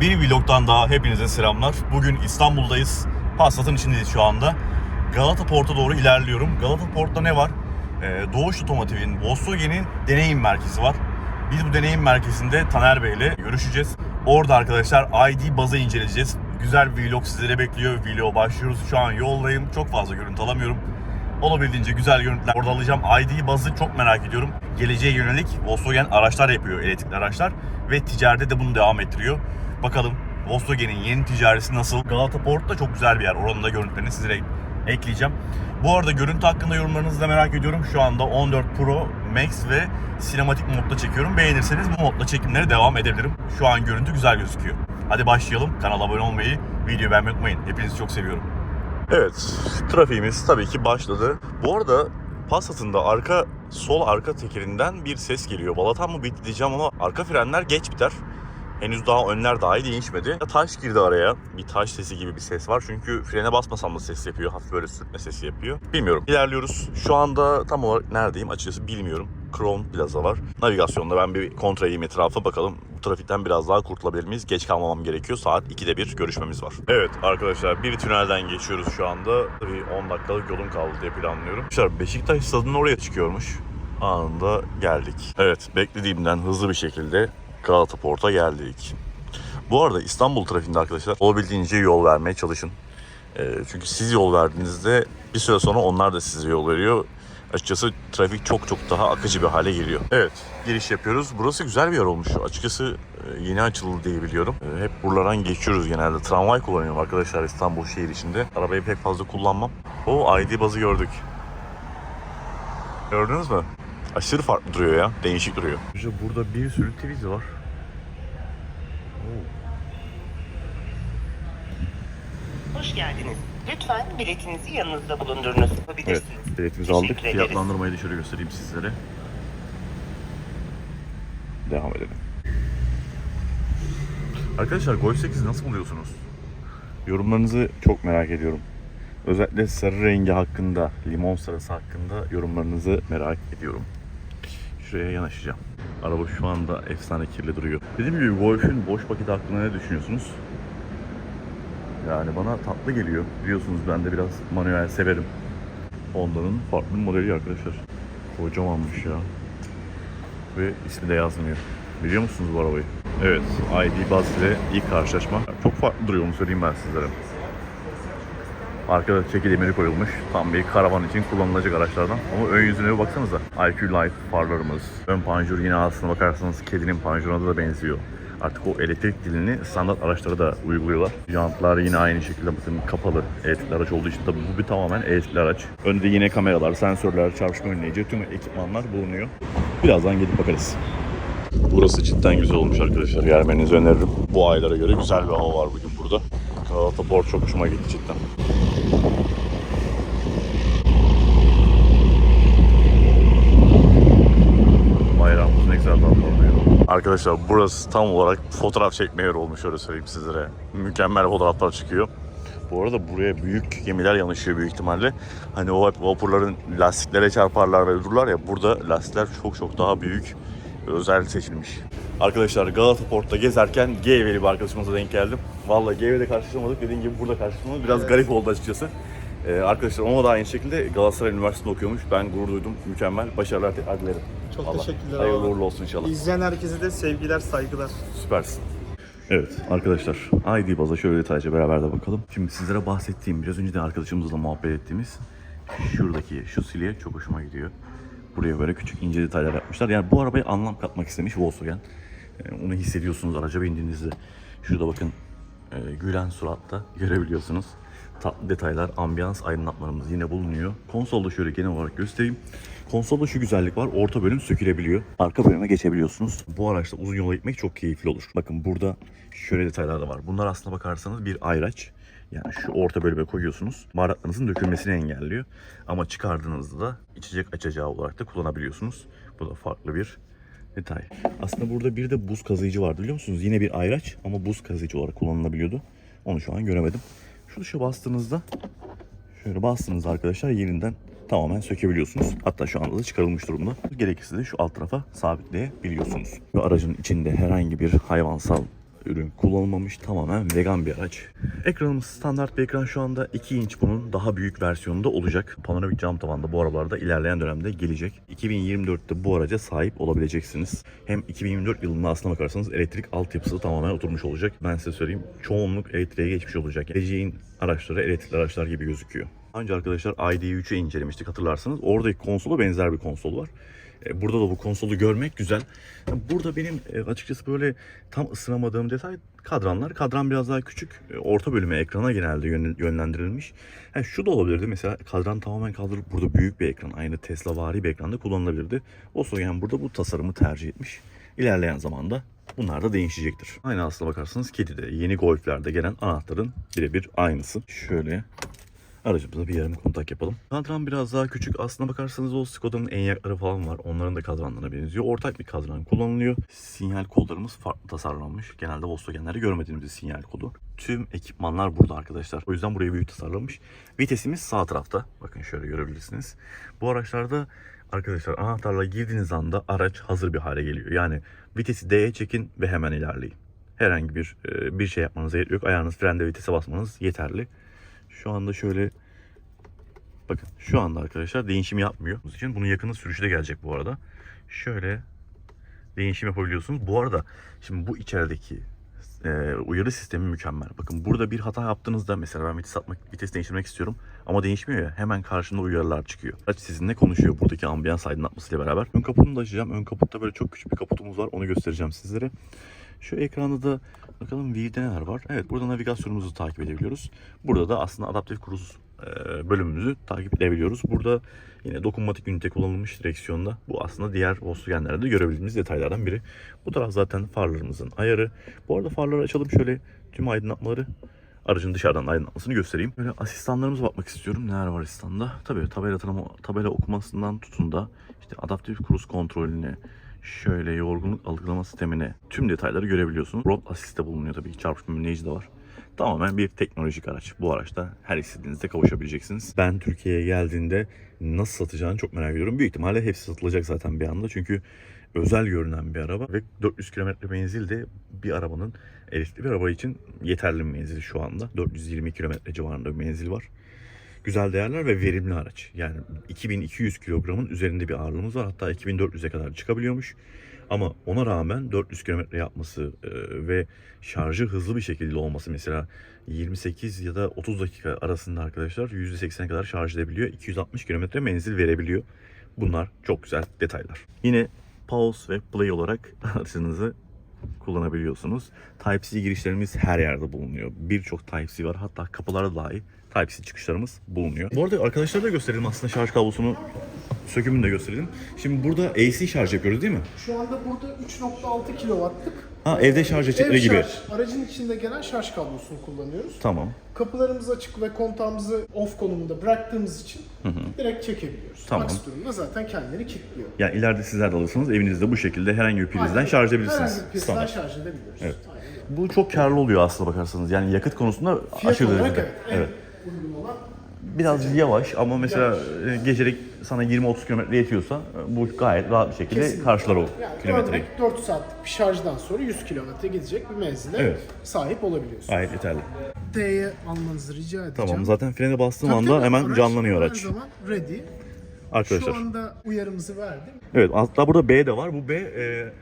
Bir vlogdan daha hepinize selamlar. Bugün İstanbul'dayız. Passat'ın içindeyiz şu anda. Galata Port'a doğru ilerliyorum. Galata Port'ta ne var? Ee, Doğuş Otomotiv'in, Volkswagen'in deneyim merkezi var. Biz bu deneyim merkezinde Taner Bey ile görüşeceğiz. Orada arkadaşlar ID bazı inceleyeceğiz. Güzel bir vlog sizlere bekliyor. Vlog başlıyoruz. Şu an yoldayım. Çok fazla görüntü alamıyorum. Olabildiğince güzel görüntüler orada alacağım. ID bazı çok merak ediyorum. Geleceğe yönelik Volkswagen araçlar yapıyor, elektrikli araçlar. Ve ticarette de bunu devam ettiriyor. Bakalım Volkswagen'in yeni ticareti nasıl? Galata Port da çok güzel bir yer. Oranın da görüntülerini sizlere ekleyeceğim. Bu arada görüntü hakkında yorumlarınızı da merak ediyorum. Şu anda 14 Pro Max ve sinematik modda çekiyorum. Beğenirseniz bu modda çekimlere devam edebilirim. Şu an görüntü güzel gözüküyor. Hadi başlayalım. Kanala abone olmayı, videoyu beğenmeyi unutmayın. Hepinizi çok seviyorum. Evet, trafiğimiz tabii ki başladı. Bu arada Passat'ın da arka sol arka tekerinden bir ses geliyor. Balatan mı bitti diyeceğim ama arka frenler geç biter. Henüz daha önler dahi değişmedi. Taş girdi araya. Bir taş sesi gibi bir ses var. Çünkü frene basmasam da ses yapıyor. Hafif böyle sürtme sesi yapıyor. Bilmiyorum. İlerliyoruz. Şu anda tam olarak neredeyim açıkçası bilmiyorum. Crown Plaza var. Navigasyonda ben bir kontrol edeyim etrafa bakalım. Bu trafikten biraz daha kurtulabilir miyiz? Geç kalmamam gerekiyor. Saat 2'de bir görüşmemiz var. Evet arkadaşlar bir tünelden geçiyoruz şu anda. Tabii 10 dakikalık yolum kaldı diye planlıyorum. Arkadaşlar Beşiktaş stadının oraya çıkıyormuş. Anında geldik. Evet beklediğimden hızlı bir şekilde Galata Port'a geldik. Bu arada İstanbul trafiğinde arkadaşlar olabildiğince yol vermeye çalışın. Ee, çünkü siz yol verdiğinizde bir süre sonra onlar da size yol veriyor. Açıkçası trafik çok çok daha akıcı bir hale geliyor. Evet, giriş yapıyoruz. Burası güzel bir yer olmuş. Açıkçası e, yeni açıldı diye biliyorum. E, Hep buralardan geçiyoruz genelde. Tramvay kullanıyorum arkadaşlar İstanbul şehir içinde. Arabayı pek fazla kullanmam. O ID bazı gördük. Gördünüz mü? Aşırı farklı duruyor ya. Değişik duruyor. Burada bir sürü tweet var. Hoş geldiniz. Lütfen biletinizi yanınızda bulundurunuz. Evet, Yapabilirsiniz. biletimizi Teşekkür aldık. ederiz. Fiyatlandırmayı da şöyle göstereyim sizlere. Devam edelim. Arkadaşlar Golf 8 nasıl buluyorsunuz? Yorumlarınızı çok merak ediyorum. Özellikle sarı rengi hakkında, limon sarısı hakkında yorumlarınızı merak ediyorum. Şuraya yanaşacağım. Araba şu anda efsane kirli duruyor. Dediğim gibi Golf'ün boş paketi hakkında ne düşünüyorsunuz? Yani bana tatlı geliyor. Biliyorsunuz ben de biraz manuel severim. Honda'nın farklı modeli arkadaşlar. Kocamanmış ya. Ve ismi de yazmıyor. Biliyor musunuz bu arabayı? Evet, ID Buzz ile ilk karşılaşma. Çok farklı duruyor onu söyleyeyim ben sizlere. Arkada çeki demiri koyulmuş. Tam bir karavan için kullanılacak araçlardan. Ama ön yüzüne bir baksanıza. IQ Light farlarımız. Ön panjur yine aslına bakarsanız kedinin panjuruna da benziyor. Artık o elektrik dilini standart araçlara da uyguluyorlar. Jantlar yine aynı şekilde bakın kapalı elektrikli araç olduğu için tabii bu bir tamamen elektrikli araç. Önde yine kameralar, sensörler, çarpışma önleyici tüm ekipmanlar bulunuyor. Birazdan gidip bakarız. Burası cidden güzel olmuş arkadaşlar. Gelmenizi öneririm. Bu aylara göre güzel bir hava var bugün burada. Galata Port çok hoşuma gitti cidden. Bayrağımız ne güzel dalgalanıyor. Arkadaşlar burası tam olarak fotoğraf çekme yeri olmuş öyle söyleyeyim sizlere. Mükemmel fotoğraflar çıkıyor. Bu arada buraya büyük gemiler yanaşıyor büyük ihtimalle. Hani o vapurların lastiklere çarparlar ve dururlar ya burada lastikler çok çok daha büyük özel seçilmiş. Arkadaşlar Galata Port'ta gezerken GV'li bir arkadaşımıza denk geldim. Vallahi GV'de karşılaşamadık dediğim gibi burada karşılaşmamız biraz garip oldu açıkçası. Ee, arkadaşlar ona da aynı şekilde Galatasaray Üniversitesi'nde okuyormuş. Ben gurur duydum. Mükemmel. Başarılar dilerim. Çok Vallahi. teşekkürler Hayırlı uğurlu olsun inşallah. İzleyen herkese de sevgiler, saygılar. Süpersin. Evet arkadaşlar ID baza şöyle detaylıca beraber de bakalım. Şimdi sizlere bahsettiğim biraz önce de arkadaşımızla muhabbet ettiğimiz şuradaki şu silye çok hoşuma gidiyor. Buraya böyle küçük ince detaylar yapmışlar. Yani bu arabaya anlam katmak istemiş Volkswagen. Ee, Onu hissediyorsunuz araca bindiğinizde. Şurada bakın e, gülen suratta görebiliyorsunuz. Tatlı detaylar, ambiyans aydınlatmalarımız yine bulunuyor. Konsolda şöyle genel olarak göstereyim. Konsolda şu güzellik var. Orta bölüm sökülebiliyor. Arka bölüme geçebiliyorsunuz. Bu araçta uzun yola gitmek çok keyifli olur. Bakın burada şöyle detaylar da var. Bunlar aslına bakarsanız bir ayraç. Yani şu orta bölüme koyuyorsunuz. Baharatlarınızın dökülmesini engelliyor. Ama çıkardığınızda da içecek açacağı olarak da kullanabiliyorsunuz. Bu da farklı bir detay. Aslında burada bir de buz kazıyıcı vardı biliyor musunuz? Yine bir ayraç ama buz kazıyıcı olarak kullanılabiliyordu. Onu şu an göremedim. Şu tuşa bastığınızda şöyle bastığınızda arkadaşlar yeniden tamamen sökebiliyorsunuz. Hatta şu anda da çıkarılmış durumda. Gerekirse de şu alt tarafa sabitleyebiliyorsunuz. Ve aracın içinde herhangi bir hayvansal ürün kullanılmamış tamamen vegan bir araç. Ekranımız standart bir ekran şu anda 2 inç bunun daha büyük versiyonunda olacak. Panoramik cam tavanda bu arabalarda ilerleyen dönemde gelecek. 2024'te bu araca sahip olabileceksiniz. Hem 2024 yılında aslına bakarsanız elektrik altyapısı tamamen oturmuş olacak. Ben size söyleyeyim çoğunluk elektriğe geçmiş olacak. Geleceğin araçları elektrikli araçlar gibi gözüküyor. Önce arkadaşlar ID3'ü incelemiştik hatırlarsanız. Oradaki konsola benzer bir konsol var. E, Burada da bu konsolu görmek güzel. Burada benim e, açıkçası böyle tam ısınamadığım detay kadranlar. Kadran biraz daha küçük. E, Orta bölüme ekrana genelde yön- yönlendirilmiş. Ha, şu da olabilirdi. Mesela kadran tamamen kaldırıp burada büyük bir ekran. Aynı Tesla vari bir ekranda kullanılabilirdi. Volkswagen burada bu tasarımı tercih etmiş. İlerleyen zamanda bunlar da değişecektir. Aynı aslına bakarsanız Kedi'de yeni Golf'lerde gelen anahtarın birebir aynısı. Şöyle Aracımıza bir yarım kontak yapalım. Kadran biraz daha küçük. Aslına bakarsanız o Skoda'nın enyakları falan var. Onların da kadranlarına benziyor. Ortak bir kadran kullanılıyor. Sinyal kollarımız farklı tasarlanmış. Genelde Volkswagen'lerde görmediğimiz bir sinyal kodu. Tüm ekipmanlar burada arkadaşlar. O yüzden burayı büyük tasarlamış. Vitesimiz sağ tarafta. Bakın şöyle görebilirsiniz. Bu araçlarda arkadaşlar anahtarla girdiğiniz anda araç hazır bir hale geliyor. Yani vitesi D'ye çekin ve hemen ilerleyin. Herhangi bir e, bir şey yapmanıza gerek yok. Ayağınız frende vitese basmanız yeterli. Şu anda şöyle bakın şu anda arkadaşlar değişim yapmıyor. Bunun için bunun yakını sürüşü de gelecek bu arada. Şöyle değişim yapabiliyorsunuz. Bu arada şimdi bu içerideki e, uyarı sistemi mükemmel. Bakın burada bir hata yaptığınızda mesela ben vites atmak, vites değiştirmek istiyorum ama değişmiyor ya hemen karşında uyarılar çıkıyor. Araç sizinle konuşuyor buradaki ambiyans aydınlatmasıyla beraber. Ön kaputunu da açacağım. Ön kaputta böyle çok küçük bir kaputumuz var. Onu göstereceğim sizlere. Şu ekranda da bakalım V'de neler var. Evet burada navigasyonumuzu takip edebiliyoruz. Burada da aslında adaptif kruz e, bölümümüzü takip edebiliyoruz. Burada yine dokunmatik ünite kullanılmış direksiyonda. Bu aslında diğer Volkswagen'lerde de görebildiğimiz detaylardan biri. Bu taraf zaten farlarımızın ayarı. Bu arada farları açalım şöyle tüm aydınlatmaları aracın dışarıdan aydınlatmasını göstereyim. Böyle asistanlarımıza bakmak istiyorum. Neler var asistanda? Tabii tabela tabela okumasından tutun da işte adaptif kruz kontrolüne, şöyle yorgunluk algılama sistemine tüm detayları görebiliyorsunuz. Road assist'te bulunuyor tabii ki çarpışma önleyici de var. Tamamen bir teknolojik araç. Bu araçta her istediğinizde kavuşabileceksiniz. Ben Türkiye'ye geldiğinde nasıl satacağını çok merak ediyorum. Büyük ihtimalle hepsi satılacak zaten bir anda. Çünkü özel görünen bir araba ve 400 kilometre menzil de bir arabanın elektrikli bir araba için yeterli bir menzil şu anda. 420 kilometre civarında bir menzil var. Güzel değerler ve verimli araç. Yani 2200 kilogramın üzerinde bir ağırlığımız var. Hatta 2400'e kadar çıkabiliyormuş. Ama ona rağmen 400 kilometre yapması e, ve şarjı hızlı bir şekilde olması mesela 28 ya da 30 dakika arasında arkadaşlar %80'e kadar şarj edebiliyor. 260 kilometre menzil verebiliyor. Bunlar çok güzel detaylar. Yine pause ve play olarak aracınızı kullanabiliyorsunuz. Type-C girişlerimiz her yerde bulunuyor. Birçok Type-C var. Hatta kapılarda dahi Type-C çıkışlarımız bulunuyor. Bu arada arkadaşlara da gösterelim aslında şarj kablosunu sökümünü de gösterelim. Şimdi burada AC şarj yapıyoruz değil mi? Şu anda burada 3.6 kilowattlık Ha evde şarj ev edecekleri gibi. şarj, aracın içinde gelen şarj kablosunu kullanıyoruz. Tamam. Kapılarımız açık ve kontağımızı off konumunda bıraktığımız için direkt çekebiliyoruz. Tamam. Aksi durumda zaten kendini kilitliyor. Yani ileride sizler de alırsanız evinizde bu şekilde herhangi bir prizden Aynen. şarj edebilirsiniz. Herhangi bir prizden Standart. şarj edebiliyoruz. Evet. Aynen. Bu çok karlı oluyor aslında bakarsanız. Yani yakıt konusunda Fiyat aşırı olarak derecede. evet, Evet. Biraz yavaş ama mesela e, gecelik sana 20-30 kilometre yetiyorsa e, bu gayet rahat bir şekilde Kesinlikle. karşılar o yani kilometreyi. örnek 4 saatlik bir şarjdan sonra 100 kilometre gidecek bir menzile Evet. sahip olabiliyorsunuz. Gayet yeterli. D'ye almanızı rica edeceğim. Tamam zaten frene bastığım Tabii anda tabii, hemen araç canlanıyor Her araç. zaman ready. Arkadaşlar. Şu anda uyarımızı verdim. Evet hatta burada B de var. Bu B e,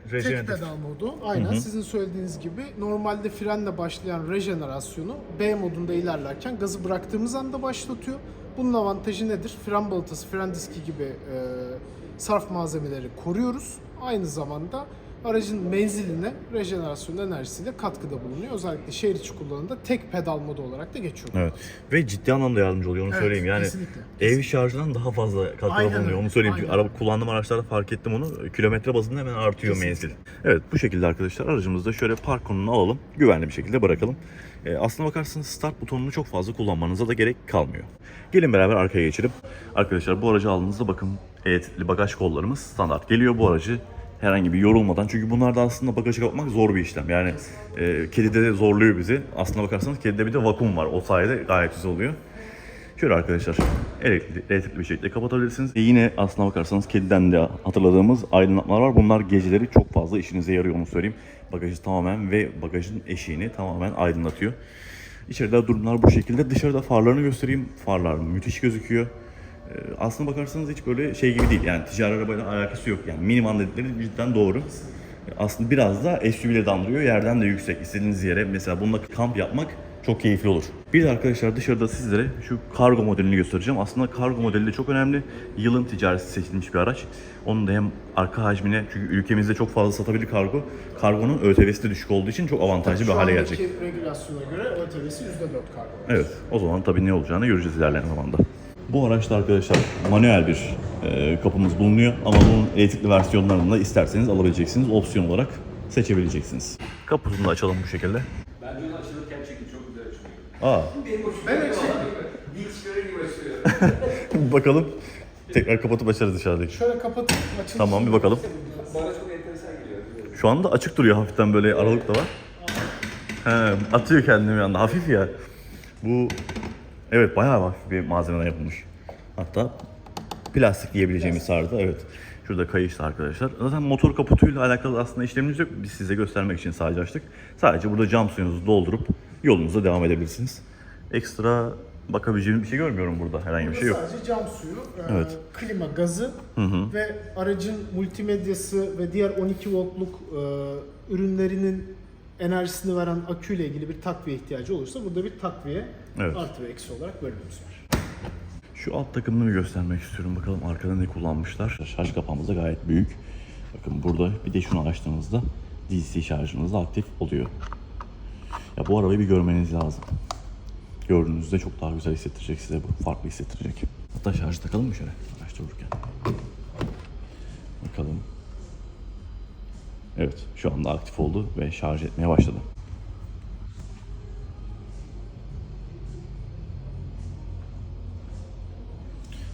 Tek rejeneratif. pedal modu. Aynen sizin söylediğiniz gibi normalde frenle başlayan rejenerasyonu B modunda ilerlerken gazı bıraktığımız anda başlatıyor. Bunun avantajı nedir? Fren balatası, fren diski gibi e, sarf malzemeleri koruyoruz. Aynı zamanda aracın menziline rejenerasyon enerjisiyle katkıda bulunuyor. Özellikle şehir içi kullanımda tek pedal modu olarak da geçiyor. Evet. Ve ciddi anlamda yardımcı oluyor onu Evet, söyleyeyim. Yani kesinlikle, ev şarjından daha fazla katkıda Aynen bulunuyor. öyle, Onu söyleyeyim çünkü aynen araba kullandığım araçlarda fark ettim onu. Kilometre bazında hemen artıyor Kesinlikle. menzil. Evet bu şekilde arkadaşlar aracımızda şöyle park konumunu alalım. Güvenli bir şekilde bırakalım. Ee, aslına bakarsanız start butonunu çok fazla kullanmanıza da gerek kalmıyor. Gelin beraber arkaya geçelim. Arkadaşlar bu aracı aldığınızda bakın elektrikli bagaj kollarımız standart geliyor bu aracı herhangi bir yorulmadan çünkü bunlarda aslında bagajı kapatmak zor bir işlem. Yani e, kedide de zorluyor bizi. Aslına bakarsanız kedide bir de vakum var. O sayede gayet güzel oluyor. Şöyle arkadaşlar elektrikli, elektrikli bir şekilde kapatabilirsiniz. E yine aslına bakarsanız kediden de hatırladığımız aydınlatmalar var. Bunlar geceleri çok fazla işinize yarıyor onu söyleyeyim. Bagajı tamamen ve bagajın eşiğini tamamen aydınlatıyor. İçeride durumlar bu şekilde. Dışarıda farlarını göstereyim. Farlar müthiş gözüküyor. Ee, aslına bakarsanız hiç böyle şey gibi değil. Yani ticari arabayla alakası yok. Yani minivan dedikleri cidden doğru. Aslında biraz da SUV'leri de andırıyor. Yerden de yüksek. İstediğiniz yere mesela bununla kamp yapmak çok keyifli olur. Bir de arkadaşlar dışarıda sizlere şu kargo modelini göstereceğim. Aslında kargo modeli de çok önemli. Yılın ticareti seçilmiş bir araç. Onun da hem arka hacmine çünkü ülkemizde çok fazla satabilir kargo. Kargonun ÖTV'si de düşük olduğu için çok avantajlı bir Şu hale gelecek. regülasyona göre ÖTV'si %4 kargo. Evet. O zaman tabii ne olacağını göreceğiz ilerleyen zamanda. Bu araçta arkadaşlar manuel bir e, kapımız bulunuyor ama bunun elektrikli versiyonlarını da isterseniz alabileceksiniz. Opsiyon olarak seçebileceksiniz. Kapısını da açalım bu şekilde. Bence onu açılırken çekin çok güzel açılıyor. Aa, Ben açayım. Hiç göre gibi açılıyor. bakalım. Tekrar kapatıp açarız dışarıdaki. Şöyle kapatıp açılış. Tamam bir bakalım. Bana çok enteresan geliyor. Şu anda açık duruyor hafiften böyle aralık da var. He, atıyor kendini bir anda. Hafif ya. Bu evet bayağı hafif bir malzemeden yapılmış. Hatta plastik diyebileceğimiz tarzda evet. Şurada kayışlı arkadaşlar. Zaten motor kaputuyla alakalı aslında işlemimiz yok. Biz size göstermek için sadece açtık. Sadece burada cam suyunuzu doldurup yolunuza devam edebilirsiniz. Ekstra bakabileceğimiz bir şey görmüyorum burada. Herhangi bir şey yok. Sadece cam suyu, e, Evet. klima gazı ve aracın multimedyası ve diğer 12 voltluk e, ürünlerinin enerjisini veren aküyle ilgili bir takviye ihtiyacı olursa burada bir takviye Evet. artı ve eksi olarak bölümümüz var. Şu alt takımını göstermek istiyorum. Bakalım arkada ne kullanmışlar. Şarj kapağımız da gayet büyük. Bakın burada bir de şunu açtığınızda DC şarjınız da aktif oluyor. Ya bu arabayı bir görmeniz lazım. Gördüğünüzde çok daha güzel hissettirecek size bu. Farklı hissettirecek. Hatta şarjı takalım mı şöyle araçta dururken? Bakalım. Evet şu anda aktif oldu ve şarj etmeye başladı.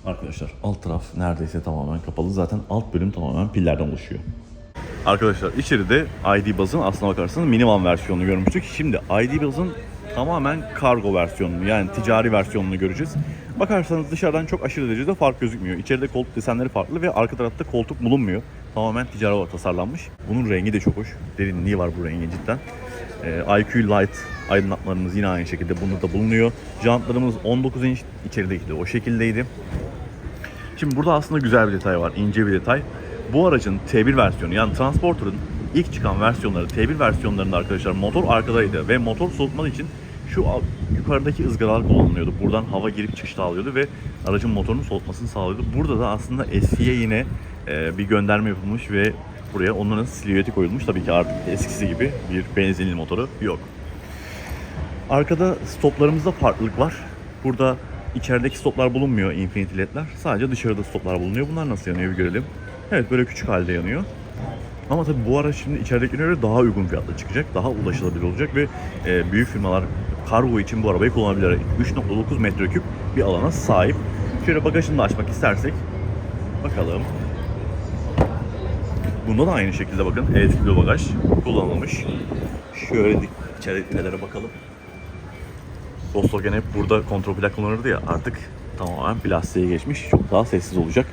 Arkadaşlar alt taraf neredeyse tamamen kapalı. Zaten alt bölüm tamamen pillerden oluşuyor. Arkadaşlar içeride ID Buzz'ın aslına bakarsanız minivan versiyonunu görmüştük. Şimdi ID Buzz'ın tamamen kargo versiyonunu yani ticari versiyonunu göreceğiz. Bakarsanız dışarıdan çok aşırı derecede fark gözükmüyor. İçeride koltuk desenleri farklı ve arka tarafta koltuk bulunmuyor. Tamamen ticari olarak tasarlanmış. Bunun rengi de çok hoş. Derinliği var bu rengin cidden. Ee, IQ Light aydınlatmalarımız yine aynı şekilde bunda da bulunuyor. Jantlarımız 19 inç içerideki de o şekildeydi. Şimdi burada aslında güzel bir detay var, ince bir detay. Bu aracın T1 versiyonu yani Transporter'ın ilk çıkan versiyonları T1 versiyonlarında arkadaşlar motor arkadaydı ve motor soğutmalı için şu yukarıdaki ızgaralar kullanılıyordu. Buradan hava girip çıkış sağlıyordu ve aracın motorunun soğutmasını sağlıyordu. Burada da aslında eskiye yine e, bir gönderme yapılmış ve buraya onların silüeti koyulmuş. Tabii ki artık eskisi gibi bir benzinli motoru yok. Arkada stoplarımızda farklılık var. Burada içerideki stoplar bulunmuyor Infinity LED'ler. Sadece dışarıda stoplar bulunuyor. Bunlar nasıl yanıyor bir görelim. Evet böyle küçük halde yanıyor. Ama tabii bu araç şimdi içeridekine göre daha uygun fiyatla çıkacak. Daha ulaşılabilir olacak ve e, büyük firmalar kargo için bu arabayı kullanabilir. 3.9 metreküp bir alana sahip. Şöyle bagajını da açmak istersek bakalım. Bunda da aynı şekilde bakın elektrikli bagaj kullanılmış. Şöyle dik- içeridekilere bakalım. Volkswagen hep burada kontrol plak kullanırdı ya artık tamamen plastiğe geçmiş. Çok daha sessiz olacak.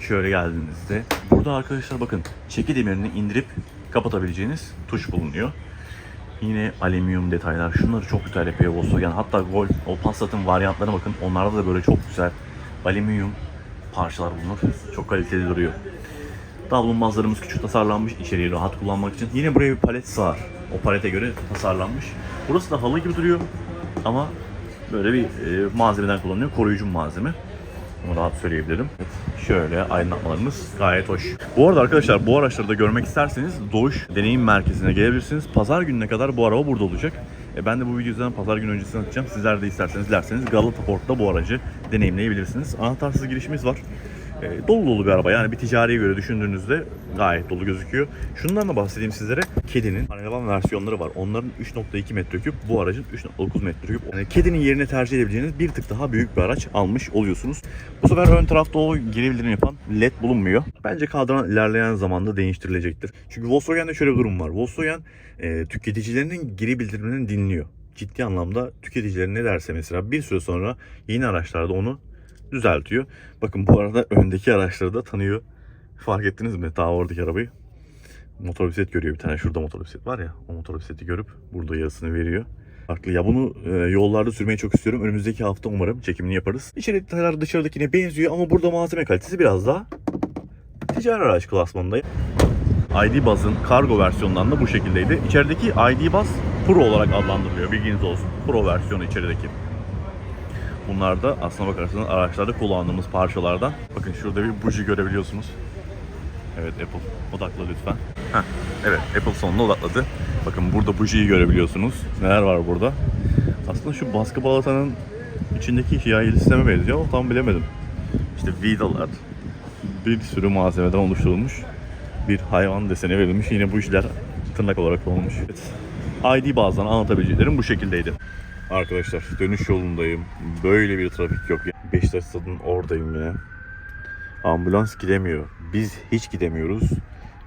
Şöyle geldiğinizde burada arkadaşlar bakın çeki demirini indirip kapatabileceğiniz tuş bulunuyor. Yine alüminyum detaylar. Şunları çok güzel yapıyor Volkswagen. Hatta Golf, o Passat'ın varyantlarına bakın. Onlarda da böyle çok güzel alüminyum parçalar bulunur. Çok kaliteli duruyor. Davlumbazlarımız küçük tasarlanmış içeriği rahat kullanmak için. Yine buraya bir palet sığar. O palete göre tasarlanmış. Burası da halı gibi duruyor. Ama böyle bir e, malzemeden kullanılıyor. Koruyucu malzeme. Bunu rahat söyleyebilirim. Şöyle aydınlatmalarımız gayet hoş. Bu arada arkadaşlar bu araçları da görmek isterseniz Doğuş Deneyim Merkezi'ne gelebilirsiniz. Pazar gününe kadar bu araba burada olacak. E ben de bu videodan pazar günü öncesini atacağım. Sizler de isterseniz dilerseniz Galata Port'ta bu aracı deneyimleyebilirsiniz. Anahtarsız girişimiz var. E, dolu dolu bir araba yani bir ticariye göre düşündüğünüzde gayet dolu gözüküyor. Şundan da bahsedeyim sizlere. Kedinin Paravan versiyonları var. Onların 3.2 metreküp bu aracın 3.9 metreküp. Yani kedinin yerine tercih edebileceğiniz bir tık daha büyük bir araç almış oluyorsunuz. Bu sefer ön tarafta o geri bildirim yapan led bulunmuyor. Bence kadran ilerleyen zamanda değiştirilecektir. Çünkü Volkswagen'de şöyle bir durum var. Volkswagen e, tüketicilerinin geri bildirimlerini dinliyor. ciddi anlamda tüketiciler ne derse mesela bir süre sonra yeni araçlarda onu düzeltiyor. Bakın bu arada öndeki araçları da tanıyor. Fark ettiniz mi? Daha oradaki arabayı. Motor bisiklet görüyor bir tane. Şurada motor bisiklet var ya. O motor bisikleti görüp burada yarısını veriyor. Farklı. Ya bunu e, yollarda sürmeyi çok istiyorum. Önümüzdeki hafta umarım çekimini yaparız. İçeri detaylar dışarıdakine benziyor ama burada malzeme kalitesi biraz daha ticari araç klasmanında. ID Buzz'ın kargo versiyonundan da bu şekildeydi. İçerideki ID Buzz Pro olarak adlandırılıyor. Bilginiz olsun. Pro versiyonu içerideki. Bunlar da aslına bakarsanız araçlarda kullandığımız parçalardan. Bakın şurada bir buji görebiliyorsunuz. Evet Apple odakla lütfen. Heh, evet Apple sonunda odakladı. Bakın burada bujiyi görebiliyorsunuz. Neler var burada? Aslında şu baskı balatanın içindeki hiyayeli sisteme benziyor ama tam bilemedim. İşte vidalar, bir sürü malzemeden oluşturulmuş bir hayvan deseni verilmiş. Yine bu işler tırnak olarak olmuş. Evet. ID bazdan anlatabileceklerim bu şekildeydi. Arkadaşlar dönüş yolundayım. Böyle bir trafik yok. Beşiktaş stadının oradayım yine. Ambulans gidemiyor. Biz hiç gidemiyoruz.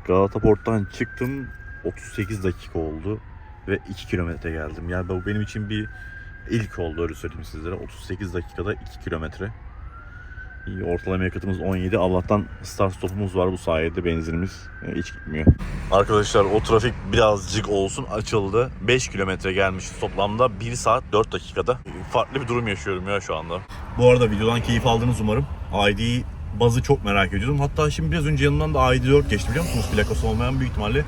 Galata Port'tan çıktım. 38 dakika oldu. Ve 2 kilometre geldim. Yani bu benim için bir ilk oldu öyle söyleyeyim sizlere. 38 dakikada 2 kilometre. İyi, Ortalama yakıtımız 17. Allah'tan start stopumuz var bu sayede benzinimiz e, hiç gitmiyor. Arkadaşlar o trafik birazcık olsun açıldı. 5 kilometre gelmiş toplamda 1 saat 4 dakikada. Farklı bir durum yaşıyorum ya şu anda. Bu arada videodan keyif aldınız umarım. ID bazı çok merak ediyordum. Hatta şimdi biraz önce yanından da ID4 geçti biliyor musunuz? Plakası olmayan büyük ihtimalle e,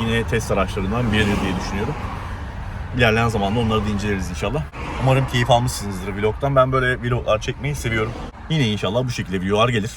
yine test araçlarından biridir diye düşünüyorum. İlerleyen zamanda onları da inceleriz inşallah. Umarım keyif almışsınızdır vlogtan. Ben böyle vloglar çekmeyi seviyorum. Yine inşallah bu şekilde videolar gelir.